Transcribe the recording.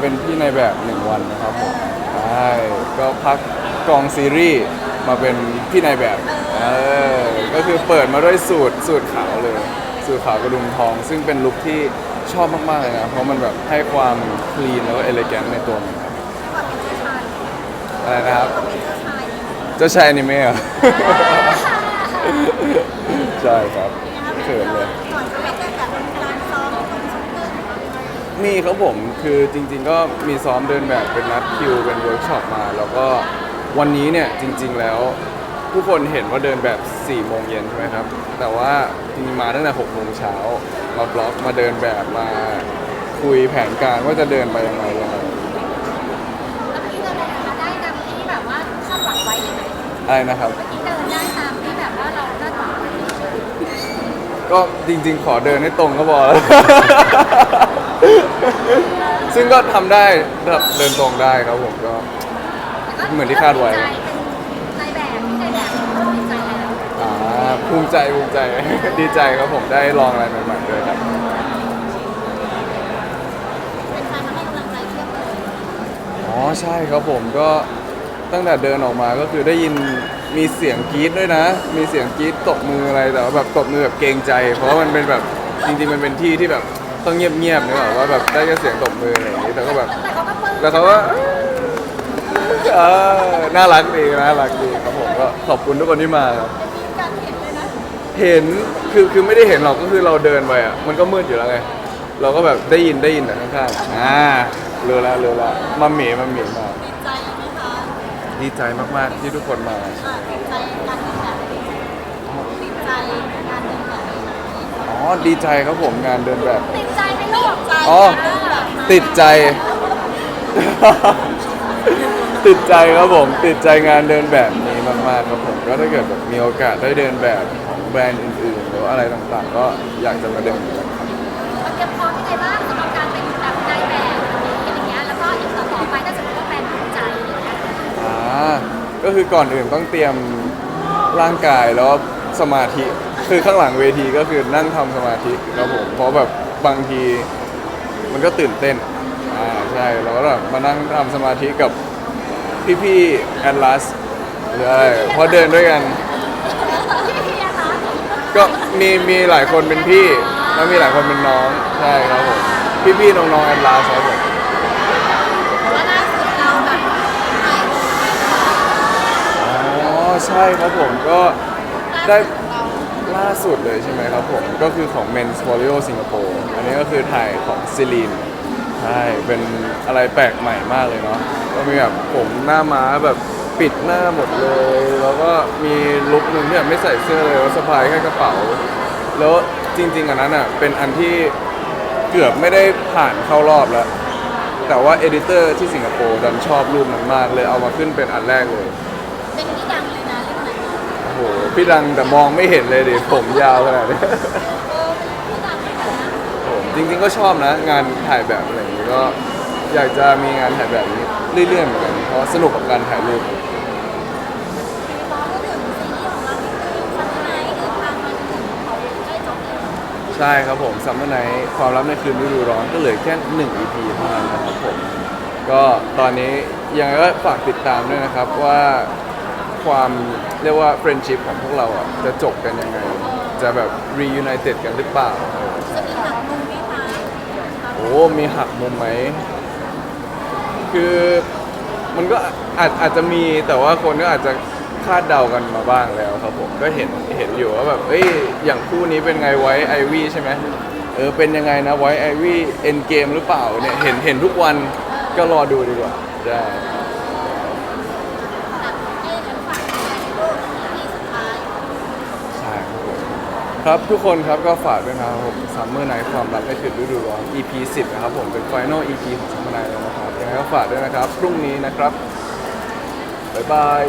เป็นพี่ในแบบหนึ่งวันนะครับผมใช่ก็พักกองซีรีส์มาเป็นพี่ในแบบเออก็คือเปิดมาด้วยสูตรสูตรขาวเลย สูตรขาวกระดุมทอง ซึ่งเป็นลุคที่ชอบมากๆเลยนะ เพราะมันแบบให้ความคลีนแล้วก็เอเลแกนในตัวมันครับอะไรนะครับเจ้าชายอนิเมะเหรอใช่ครับเขินเลย มีครับผมคือจริงๆก็มีซ้อมเดินแบบเป็นนัดคิวเป็นเวิร์กช็อปมา แล้วก็วันนี้เนี่ยจริง ๆแล้วผู้คนเห็นว่าเดินแบบ4โมงเย็นใช่ไหมครับ แต่ว่าจริงๆมาตั้งแต่6โมงเช้ามาบล็อกมาเดินแบบมาคุยแผนการว่าจะเดินไปยังไงยังไงแล้วพี่เดินนะคะได้ตามที่แบบว่าคาดหวังไว้เลยไหมอะไรนะครับ พี่เดินได้ตามที่แบบว่าเราคาดหวังไว้ก็จริงๆ ขอเดินให้ตรงก็พอแล้ว ซึ่งก็ทำได้แบบเดินตรงได้ครับผมก็ เหมือนที่คาดไว้เป็นนายแบบที่นายแบบก็ดีใจแล้ว อ่าภูมิใจภูมิใจ ดีใจครับผมได้ลองอะไรใหม่ๆด้วยครับ เป็นใครมาให้กำลังใจเทียบเลย อ๋อใช่ครับผมก็ตั้งแต่เดินออกมาก็คือได้ยินมีเสียงกรี๊ดด้วยนะ มีเสียงกรี๊ดตบมืออะไรแต่ว่าแบบตบมือแบบเกรงใจ เพราะว่ามันเป็นแบบจริงๆมันเป็นที่ที่แบบ ต้องเงียบๆนึกออกว่าแบบได้แค่เสียงตบมืออะไรอย่างนี้แต่ก็แบบแต่เขาก็ปลื้มแล้วเขาก็เออน่ารักดีน่ารักดีครับผมก็ขอบคุณทุกคนที่มาครับ มีการเห็นเลยนะเห็นคือคือไม่ได้เห็นหรอกก็คือเราเดินไปอะมันก็มืดอยู่แล้วไง เราก็แบบได้ยินได้ยินแต่ข้างๆอ่าเรือละเรือละมาเหมีมาเหมีมาดีใจไหมคะดีใจมากๆที่ทุกคนมา อ่าดีใจการเดินแบบดีใจการเดินแบบไหม อ๋อดีใจครับผมงานเดินแบบ ติดใจไหมลูกใจอ๋อ ติดใจ ติดใจครับผมติดใจงานเดินแบบนี้มากๆครับผมก็ถ้าเกิดแบบมีโอกาสได้เดินแบบของแบรนด์อื่นๆหรือว่าอะไรต่างๆ ก็อยากจะมาเดินเหมือนกันครับมันเตรียมพร้อมยังไงบ้างสำหรับการเป็นแบบนายแบบอะไรอย่างเงี้ยแล้วก็อีกต่อๆไปถ้าสมมติว่าแฟนถูกใจอะไรอย่างเงี้ยอ่าก็คือก่อนอื่นต้องเตรียมร่างกายแล้วสมาธิ คือข้างหลังเวทีก็คือนั่งทำสมาธิครับผมเพราะแบบบางทีมันก็ตื่นเต้นอ่าใช่เราก็แบบมานั่งทำสมาธิกับพี่ๆแอดลัสหรืออะไรเพราะเดินด้วยกัน พี่พี่อะคะก็มีมีหลายคนเป็นพี่ แล้วมีหลายคนเป็นน้องใช่ครับผมพี่ๆน้องๆแอดลัสครับผมว่าล่าสุดเราแบบถ่ายอ๋อใช่ครับผมก็ได้ได้ ล่าสุดเลยใช่ไหมครับผม ก็คือของ Men's Folio Singapore อันนี้ก็คือถ่ายของซิลีนใช่เป็นอะไรแปลกใหม่มากเลยเนาะก็มีแบบผมหน้าม้าแบบปิดหน้าหมดเลย แล้วก็มีลุคหนึ่งที่แบบไม่ใส่เสื้อเลยแล้วสะพายแค่กระเป๋า แล้วจริง ๆ อันนั้นอะเป็นอันที่เกือบไม่ได้ผ่านเข้ารอบแล้ว แต่ว่าเอดิเตอร์ที่สิงคโปร์ดันชอบรูปนั้นมากเลยเอามาขึ้นเป็นอันแรกเลย พี่ดังแต่มองไม่เห็นเลยดิผมยาวขนาดนี้ ผมจริงๆก็ชอบนะ งานถ่ายแบบอะไรอย่างนี้ก็อยากจะมีงานถ่ายแบบนี้เรื่อยๆเหมือนกันเพราะสนุกกับการถ่ายรูปใช่ครับผมซัมเมอร์ไนท์ความลับในคืนฤดูร้อนก็เหลือแค่หนึ่ง EP เท่านั้นนะครับผม ก็ตอนนี้ยังไงก็ฝากติดตามด้วยนะครับว่า ความเรียกว่าเฟรนชิพของพวกเราอะจะจบกันยังไง จะแบบ reunited กันหรือเปล่าเออจะมีหนังมุมไหมคะโอ้มีหักมุมไหม คือมันก็อาจอาจจะมีแต่ว่าคนก็อาจจะคาดเดากันมาบ้างแล้วครับผมก็เห็นเห็นอยู่ว่าแบบเอ้ยอย่างคู่นี้เป็นไงไว้ไอวี่ใช่ไหมเออเป็นยังไงนะไว้ไอวี่เอ็นเกมหรือเปล่าเนี่ยเห็นเห็นทุกวันก็รอดูดีกว่าได้ตัดเอ๊ะงั้นฝากแฟนๆลูกทีสุดท้าย ใช่ครับผม ครับทุกคนครับก็ฝากด้วยนะครับผมซัมเมอร์ไนท์ความรักในคืนฤดูร้อน EP 10 นะครับผมเป็นไฟแนล EP ของซัมเมอร์ไนท์แล้วนะครับยังไงก็ฝากด้วยนะครับ พรุ่งนี้นะครับ บ๊ายบาย